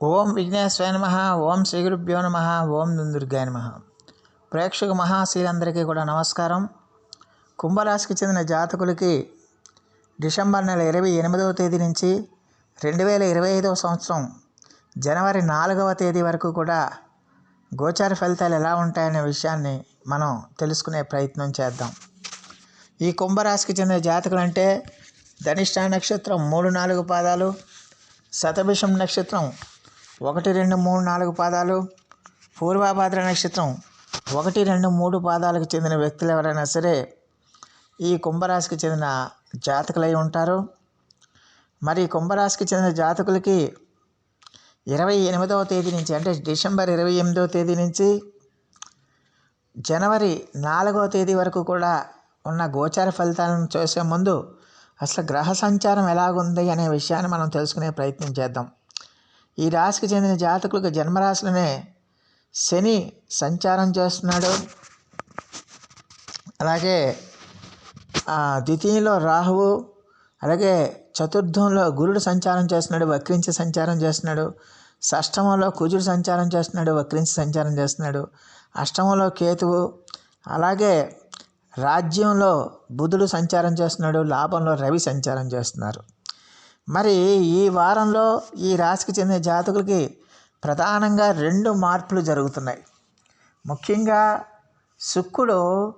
ఓం విఘ్నేశ్వర నమ ఓం శ్రీ గురుభ్యో నమ ఓం దుర్గాయ నమ. ప్రేక్షక మహాశీలందరికీ కూడా నమస్కారం. కుంభరాశికి చెందిన జాతకులకి డిసెంబర్ నెల ఇరవై ఎనిమిదవ తేదీ నుంచి రెండు వేల ఇరవై ఐదవ సంవత్సరం జనవరి నాలుగవ తేదీ వరకు కూడా గోచార ఫలితాలు ఎలా ఉంటాయనే విషయాన్ని మనం తెలుసుకునే ప్రయత్నం చేద్దాం. ఈ కుంభరాశికి చెందిన జాతకులు అంటే ధనిష్ట నక్షత్రం మూడు నాలుగు పాదాలు శతభిషం నక్షత్రం ఒకటి రెండు మూడు నాలుగు పాదాలు. పూర్వాభాద్ర నక్షత్రం. ఒకటి రెండు మూడు పాదాలకు చెందిన వ్యక్తులు ఎవరైనా సరే ఈ కుంభరాశికి చెందిన జాతకులై ఉంటారు. మరి కుంభరాశికి చెందిన జాతకులకి ఇరవై ఎనిమిదవ తేదీ నుంచి అంటే డిసెంబర్ ఇరవై ఎనిమిదవ తేదీ నుంచి జనవరి నాలుగవ తేదీ వరకు కూడా ఉన్న గోచార ఫలితాలను చూసే ముందు అసలు గ్రహ సంచారం ఎలాగుంది అనే విషయాన్ని మనం తెలుసుకునే ప్రయత్నం చేద్దాం. ఈ రాశికి చెందిన జాతకులకు జన్మరాశిలోనే శని సంచారం చేస్తున్నాడు. అలాగే ఆ, ద్వితీయంలో రాహువు అలాగే చతుర్థంలో గురుడు సంచారం చేస్తున్నాడు వక్రించి సంచారం చేస్తున్నాడు. షష్టమంలో కుజుడు సంచారం చేస్తున్నాడు వక్రించి సంచారం చేస్తున్నాడు. అష్టమంలో కేతువు అలాగే రాజ్యంలో బుధుడు సంచారం చేస్తున్నాడు లాభంలో రవి సంచారం చేస్తున్నారు. మరి ఈ వారంలో ఈ రాశికి చెందిన జాతకులకి ప్రధానంగా రెండు మార్పులు జరుగుతున్నాయి. ముఖ్యంగా శుక్రుడు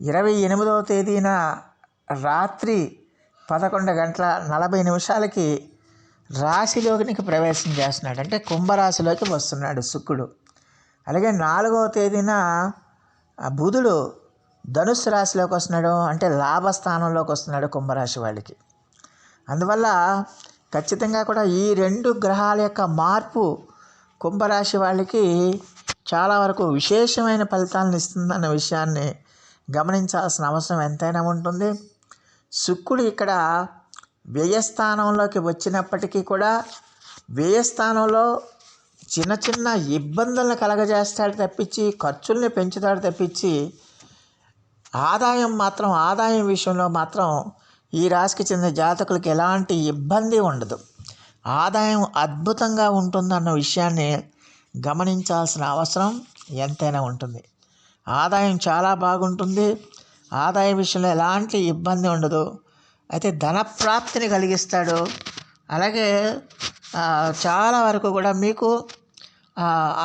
ఇరవై ఎనిమిదవ తేదీన రాత్రి పదకొండు గంటల నలభై నిమిషాలకి రాశిలోకి ప్రవేశం చేస్తున్నాడు. అంటే కుంభరాశిలోకి వస్తున్నాడు శుక్రుడు. అలాగే నాలుగవ తేదీన బుధుడు ధనుసు రాశిలోకి వస్తున్నాడు. అంటే లాభస్థానంలోకి వస్తున్నాడు కుంభరాశి వాళ్ళకి. అందువల్ల ఖచ్చితంగా కూడా ఈ రెండు గ్రహాల యొక్క మార్పు కుంభరాశి వాళ్ళకి చాలా వరకు విశేషమైన ఫలితాలను ఇస్తుందన్న విషయాన్ని గమనించాల్సిన అవసరం ఎంతైనా ఉంటుంది. శుక్రుడు ఇక్కడ వ్యయస్థానంలోకి వచ్చినప్పటికీ కూడా వ్యయస్థానంలో చిన్న చిన్న ఇబ్బందులను కలగజేస్తాడు తప్పించి ఖర్చుల్ని పెంచుతాడు తప్పించి ఆదాయం మాత్రం ఆదాయం విషయంలో మాత్రం ఈ రాశికి చెందిన జాతకులకు ఎలాంటి ఇబ్బంది ఉండదు. ఆదాయం అద్భుతంగా ఉంటుందన్న విషయాన్ని గమనించాల్సిన అవసరం ఎంతైనా ఉంటుంది. ఆదాయం చాలా బాగుంటుంది. ఆదాయ విషయంలో ఎలాంటి ఇబ్బంది ఉండదు. అయితే ధన ప్రాప్తిని కలిగిస్తాడు. అలాగే చాలా వరకు కూడా మీకు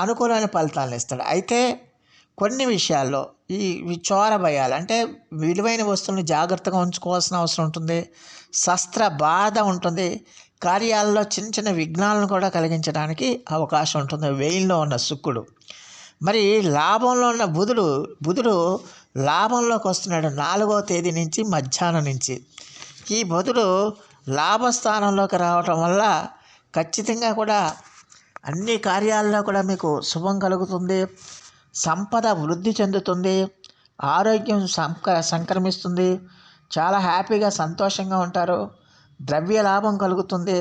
అనుకూలమైన ఫలితాలను ఇస్తాడు. అయితే కొన్ని విషయాల్లో ఈ ఈ చోర భయాలు అంటే విలువైన వస్తువులను జాగ్రత్తగా ఉంచుకోవాల్సిన అవసరం ఉంటుంది. శస్త్ర బాధ ఉంటుంది. కార్యాలలో చిన్న చిన్న విఘ్నాలను కూడా కలిగించడానికి అవకాశం ఉంటుంది. వెయిల్లో ఉన్న శుక్రుడు మరి లాభంలో ఉన్న బుధుడు బుధుడు లాభంలోకి వస్తున్నాడు నాలుగో తేదీ నుంచి మధ్యాహ్నం నుంచి. ఈ బుధుడు లాభస్థానంలోకి రావటం వల్ల ఖచ్చితంగా కూడా అన్ని కార్యాల్లో కూడా మీకు శుభం కలుగుతుంది. సంపద వృద్ధి చెందుతుంది ఆరోగ్యం సంక సంక్రమిస్తుంది చాలా హ్యాపీగా సంతోషంగా ఉంటారు ద్రవ్య లాభం కలుగుతుంది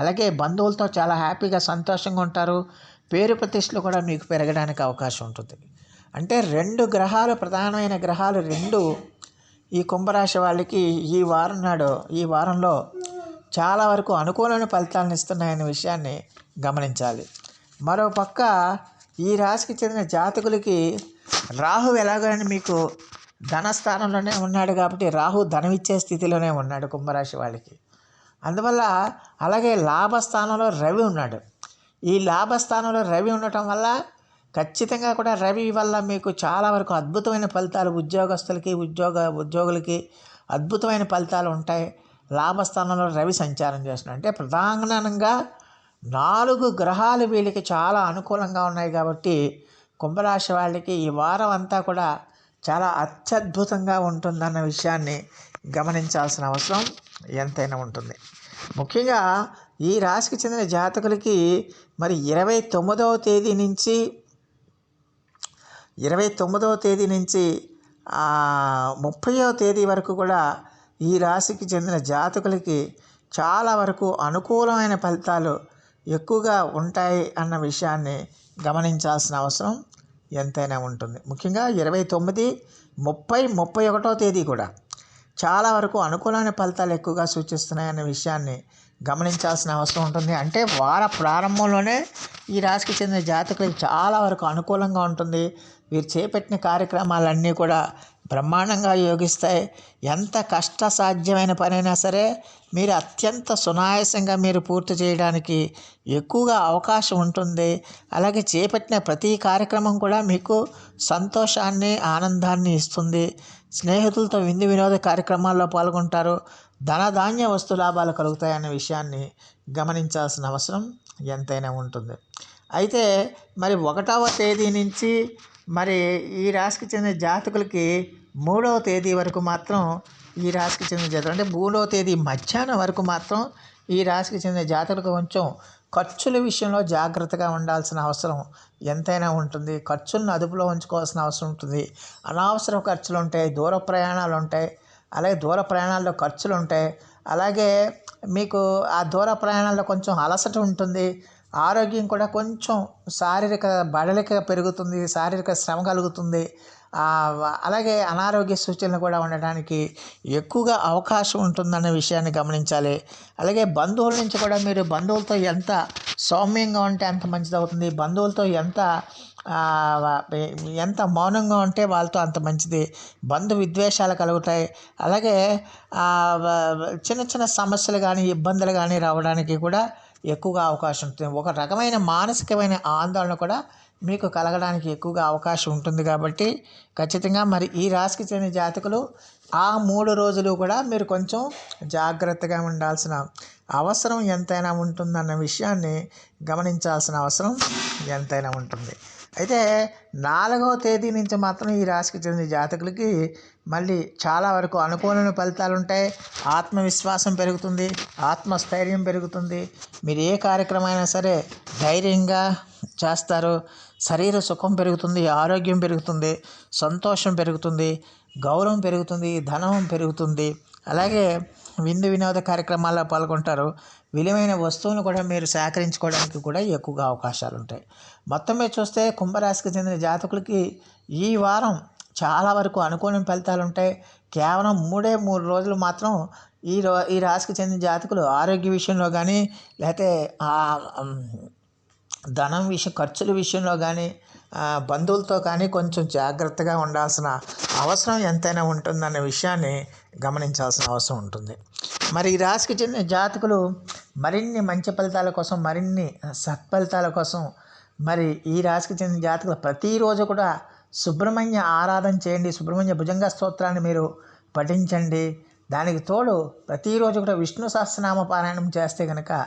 అలాగే బంధువులతో చాలా హ్యాపీగా సంతోషంగా ఉంటారు పేరు ప్రతిష్టలు కూడా మీకు పెరగడానికి అవకాశం ఉంటుంది. అంటే రెండు గ్రహాలు ప్రధానమైన గ్రహాలు రెండు ఈ కుంభరాశి వాళ్ళకి ఈ వారం నాడు ఈ వారంలో చాలా వరకు అనుకూలమైన ఫలితాలను ఇస్తున్నాయనే విషయాన్ని గమనించాలి. మరో పక్క ఈ రాశికి చెందిన జాతకులకి రాహు ఎలాగని మీకు ధనస్థానంలోనే ఉన్నాడు కాబట్టి రాహు ధనమిచ్చే స్థితిలోనే ఉన్నాడు కుంభరాశి వాళ్ళకి. అందువల్ల అలాగే లాభస్థానంలో రవి ఉన్నాడు. ఈ లాభస్థానంలో రవి ఉండటం వల్ల ఖచ్చితంగా కూడా రవి వల్ల మీకు చాలా వరకు అద్భుతమైన ఫలితాలు ఉద్యోగస్తులకి ఉద్యోగ ఉద్యోగులకి అద్భుతమైన ఫలితాలు ఉంటాయి. లాభస్థానంలో రవి సంచారం చేస్తున్నాడు. అంటే ప్రధానంగా నాలుగు గ్రహాలు వీళ్ళకి చాలా అనుకూలంగా ఉన్నాయి కాబట్టి కుంభరాశి వాళ్ళకి ఈ వారం అంతా కూడా చాలా అత్యద్భుతంగా ఉంటుందన్న విషయాన్ని గమనించాల్సిన అవసరం ఎంతైనా ఉంటుంది. ముఖ్యంగా ఈ రాశికి చెందిన జాతకులకి మరి ఇరవై తొమ్మిదవ తేదీ నుంచి ఇరవై తొమ్మిదవ తేదీ నుంచి ముప్పైవ తేదీ వరకు కూడా ఈ రాశికి చెందిన జాతకులకి చాలా వరకు అనుకూలమైన ఫలితాలు ఎక్కువగా ఉంటాయి అన్న విషయాన్ని గమనించాల్సిన అవసరం ఎంతైనా ఉంటుంది. ముఖ్యంగా ఇరవై తొమ్మిది ముప్పై ముప్పై ఒకటో తేదీ కూడా చాలా వరకు అనుకూలమైన ఫలితాలు ఎక్కువగా సూచిస్తున్నాయన్న విషయాన్ని గమనించాల్సిన అవసరం ఉంటుంది. అంటే వార ప్రారంభంలోనే ఈ రాశికి చెందిన జాతకులకు చాలా వరకు అనుకూలంగా ఉంటుంది. వీరు చేపట్టిన కార్యక్రమాలన్నీ కూడా బ్రహ్మాండంగా యోగిస్తాయి ఎంత కష్ట సాధ్యమైన పనైనా సరే మీరు అత్యంత సునాయాసంగా మీరు పూర్తి చేయడానికి ఎక్కువగా అవకాశం ఉంటుంది. అలాగే చేపట్టిన ప్రతి కార్యక్రమం కూడా మీకు సంతోషాన్ని ఆనందాన్ని ఇస్తుంది. స్నేహితులతో విందు వినోద కార్యక్రమాల్లో పాల్గొంటారు. ధనధాన్య వస్తు లాభాలు కలుగుతాయనే విషయాన్ని గమనించాల్సిన అవసరం ఎంతైనా ఉంటుంది. అయితే మరి ఒకటవ తేదీ నుంచి మరి ఈ రాశికి చెందిన జాతకులకి మూడవ తేదీ వరకు మాత్రం ఈ రాశికి చెందిన జాతకులు అంటే మూడవ తేదీ మధ్యాహ్నం వరకు మాత్రం ఈ రాశికి చెందిన జాతకులకు కొంచెం ఖర్చుల విషయంలో జాగ్రత్తగా ఉండాల్సిన అవసరం ఎంతైనా ఉంటుంది. ఖర్చులను అదుపులో ఉంచుకోవాల్సిన అవసరం ఉంటుంది. అనవసర ఖర్చులు ఉంటాయి దూర ప్రయాణాలు ఉంటాయి అలాగే దూర ప్రయాణాల్లో ఖర్చులు ఉంటాయి. అలాగే మీకు ఆ దూర ప్రయాణాల్లో కొంచెం అలసట ఉంటుంది. ఆరోగ్యం కూడా కొంచెం శారీరక బడలిక పెరుగుతుంది శారీరక శ్రమ కలుగుతుంది. అలాగే అనారోగ్య సూచనలు కూడా ఉండడానికి ఎక్కువగా అవకాశం ఉంటుందన్న విషయాన్ని గమనించాలి. అలాగే బంధువుల నుంచి కూడా మీరు బంధువులతో ఎంత సౌమ్యంగా ఉంటే అంత మంచిది అవుతుంది బంధువులతో ఎంత ఎంత మౌనంగా ఉంటే వాళ్ళతో అంత మంచిది. బంధు విద్వేషాలు కలుగుతాయి. అలాగే చిన్న చిన్న సమస్యలు కానీ ఇబ్బందులు కానీ రావడానికి కూడా ఎక్కువగా అవకాశం ఉంటుంది. ఒక రకమైన మానసికమైన ఆందోళన కూడా మీకు కలగడానికి ఎక్కువగా అవకాశం ఉంటుంది కాబట్టి ఖచ్చితంగా మరి ఈ రాశికి చెందిన జాతకులు ఆ మూడు రోజులు కూడా మీరు కొంచెం జాగ్రత్తగా ఉండాల్సిన అవసరం ఎంతైనా ఉంటుందన్న విషయాన్ని గమనించాల్సిన అవసరం ఎంతైనా ఉంటుంది. అయితే నాలుగవ తేదీ నుంచి మాత్రం ఈ రాశికి చెందిన జాతకులకి మళ్ళీ చాలా వరకు అనుకూలమైన ఫలితాలు ఉంటాయి. ఆత్మవిశ్వాసం పెరుగుతుంది ఆత్మస్థైర్యం పెరుగుతుంది. మీరు ఏ కార్యక్రమం అయినా సరే ధైర్యంగా చేస్తారు. శరీర సుఖం పెరుగుతుంది ఆరోగ్యం పెరుగుతుంది సంతోషం పెరుగుతుంది గౌరవం పెరుగుతుంది ధనం పెరుగుతుంది. అలాగే విందు వినోద కార్యక్రమాల్లో పాల్గొంటారు. విలువైన వస్తువులను కూడా మీరు సేకరించుకోవడానికి కూడా ఎక్కువగా అవకాశాలు ఉంటాయి. మొత్తం మీద చూస్తే కుంభరాశికి చెందిన జాతకులకి ఈ వారం చాలా వరకు అనుకూల ఫలితాలు ఉంటాయి. కేవలం మూడే మూడు రోజులు మాత్రం ఈ రో ఈ రాశికి చెందిన జాతకులు ఆరోగ్య విషయంలో కానీ లేకపోతే ధనం విషయం ఖర్చుల విషయంలో కానీ బంధువులతో కానీ కొంచెం జాగ్రత్తగా ఉండాల్సిన అవసరం ఎంతైనా ఉంటుందన్న విషయాన్ని గమనించాల్సిన అవసరం ఉంటుంది. మరి ఈ రాశికి చెందిన జాతకులు మరిన్ని మంచి ఫలితాల కోసం మరిన్ని సత్ఫలితాల కోసం మరి ఈ రాశికి చెందిన జాతకులు ప్రతిరోజు కూడా సుబ్రహ్మణ్య ఆరాధన చేయండి సుబ్రహ్మణ్య భుజంగ స్తోత్రాన్ని మీరు పఠించండి. దానికి తోడు ప్రతిరోజు కూడా విష్ణు సహస్రనామ పారాయణం చేస్తే కనుక